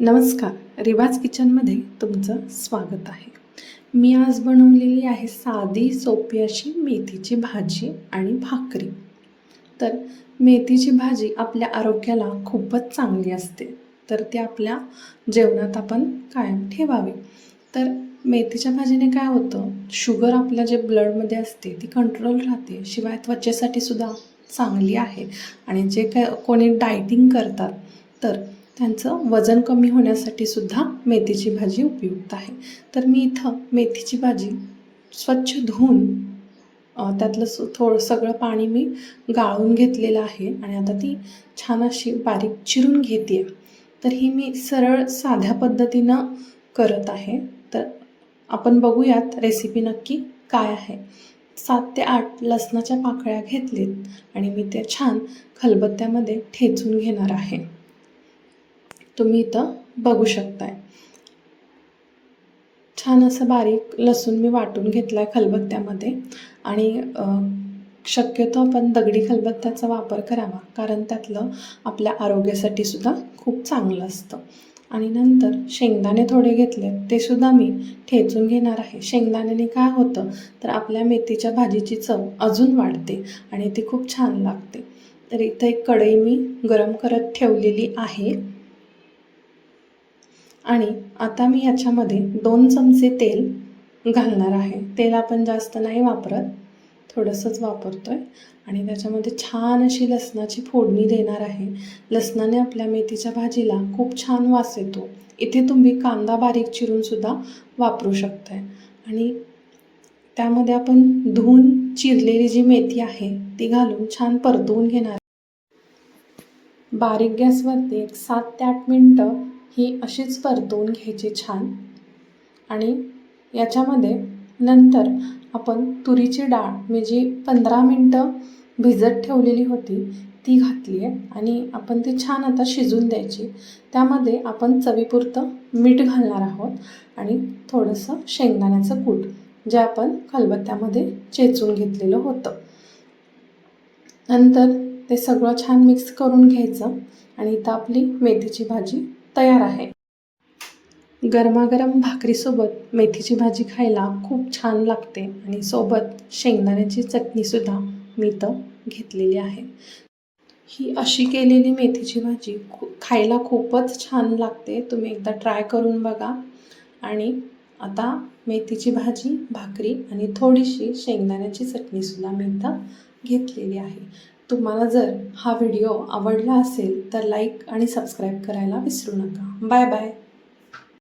नमस्कार रिवाज किचनमध्ये तुमचं स्वागत आहे. मी आज बनवलेली आहे साधी सोपी अशी मेथीची भाजी आणि भाकरी. तर मेथीची भाजी आपल्या आरोग्याला खूपच चांगली असते. तर ती आपल्या जेवणात आपण कायम ठेवावी. तर मेथीच्या भाजीने काय होतं? शुगर आपल्या जे ब्लडमध्ये असते ती कंट्रोल राहते. शिवाय त्वचेसाठी सुद्धा चांगली आहे. आणि जे काय कोणी डायटिंग करतात तर त्यांचं वजन कमी होण्यासाठी सुद्धा मेथीची भाजी उपयुक्त आहे. तर मी इथं मेथीची भाजी स्वच्छ धुवून त्यातलं थोडं सगळं पाणी मी गाळून घेतलेलं आहे आणि आता ती छान अशी बारीक चिरून घेते तर ही मी सरळ साध्या पद्धतीनं करत आहे. तर आपण बघूयात रेसिपी नक्की काय आहे. सात ते आठ लसणाच्या पाकळ्या घेतलीत आणि मी ते छान खलबत्त्यामध्ये ठेचून घेणार आहे. तुम्ही इथं बघू शकताय. छान असं बारीक लसूण मी वाटून घेतला आहे खलबत्त्यामध्ये. आणि शक्यतो आपण दगडी खलबत्त्याचा वापर करावा कारण त्यातलं आपल्या आरोग्यासाठी सुद्धा खूप चांगलं असतं. आणि नंतर शेंगदाणे थोडे घेतले ते सुद्धा मी ठेचून घेणार आहे. शेंगदाण्याने काय होतं तर आपल्या मेथीच्या भाजीची चव अजून वाढते आणि ती खूप छान लागते. तर इथं एक कढई मी गरम करत ठेवलेली आहे. आणि आता मी याच्यामध्ये दोन चमचे तेल घालणार आहे. तेल आपण जास्त नाही वापरत थोडंसंच वापरतो आहे आणि त्याच्यामध्ये छान अशी लसणाची फोडणी देणार आहे. लसणाने आपल्या मेथीच्या भाजीला खूप छान वास येतो. इथे तुम्ही कांदा बारीक चिरूनसुद्धा वापरू शकताय. आणि त्यामध्ये आपण धुवून चिरलेली जी मेथी आहे ती घालून छान परतवून घेणार बारीक गॅसवरती एक सात ते आठ मिनटं ही अशीच परतवून घ्यायची छान. आणि याच्यामध्ये नंतर आपण तुरीची डाळ मी जी पंधरा मिनटं भिजत ठेवलेली होती ती घातली आहे आणि आपण ती छान आता शिजून द्यायची. त्यामध्ये आपण चवीपुरतं मीठ घालणार आहोत आणि थोडंसं शेंगदाण्याचं कूट जे आपण खलबत्त्यामध्ये चेचून घेतलेलं होतं. नंतर ते सगळं छान मिक्स करून घ्यायचं आणि इथं आपली मेथीची भाजी तयार आहे. गरमागरम भाकरीसोबत मेथीची भाजी खायला खूप छान लागते आणि सोबत शेंगदाण्याची चटणीसुद्धा मी तर घेतलेली आहे. ही अशी केलेली मेथीची भाजी खू खायला खूपच छान लागते. तुम्ही एकदा ट्राय करून बघा. आणि आता मेथीची भाजी भाकरी आणि थोडीशी शेंगदाण्याची चटणीसुद्धा मी इथं घेतलेली आहे. तुम्हाला जर हा व्हिडिओ आवडला असेल तर लाईक आणि सबस्क्राईब करायला विसरू नका. Bye bye.